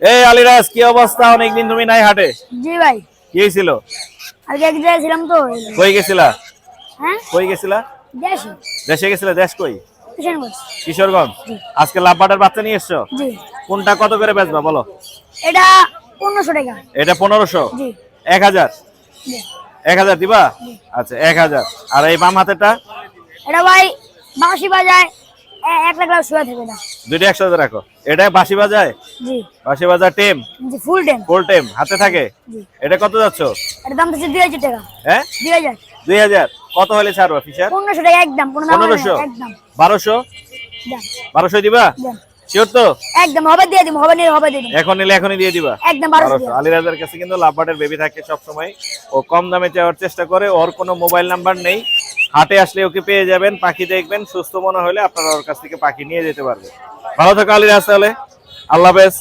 এই আলিরাজ কি অবস্থা? অনেকদিন তুমি নাই হাটে। জি ভাই। কি হয়েছিল? আজকে এক জায়গায় ছিলাম তো। কই গেছিলা? হ্যাঁ? কই গেছিলা? দেশি। দেশে গেছিলা? দেশ কই? কিশোরগঞ্জ। আজকে লাভবাটার বাচ্চা নিয়ে এসছো? জি। কোনটা কত করে বেচবা বলো? এটা পনেরোশো টাকা। এটা পনেরোশো? জি। এক হাজার? জি। এক হাজার দিবা? আচ্ছা এক হাজার। আর এই বাম হাতেরটা? এটা ভাই বাঁশি বাজায় এক লাখ লাখ শুয়ে থাকে এটা দুইটা একসাথে রাখো। এটা বাঁশি বাজায়? জি। বাঁশি বাজার টেম? জি ফুল টেন ফুল টেম হাতে থাকে? জি। এটা কত যাচ্ছ? দাম হচ্ছে দুই হাজার টাকা। হ্যাঁ? দুই হাজার। দুই হাজার। কত হলে ছাড়বা ফিশার? পনেরোশো টাকা একদম কোনো দাম হবে না, পনেরোশো? একদম। বারোশো? দিবা? শিওর তো? একদম হবে দিয়ে দিব হবে নিয়ে হবে দিয়ে দিব। এখন নিলে এখনই দিয়ে দিবা? একদম বারোশো আলিরাজার কাছে কিন্তু লাভবাটের বেবি থাকে সব সময় ও কম দামে চাওয়ার চেষ্টা করে ওর কোনো মোবাইল নাম্বার নেই। হাটে আসলে ওকে পেয়ে যাবেন, পাখি দেখবেন, সুস্থ মনে হলে আপনারা ওর কাছ থেকে পাখি নিয়ে যেতে পারবেন। ভালো থাকো আলিরাজ তাহলে আল্লাহ হাফেজ।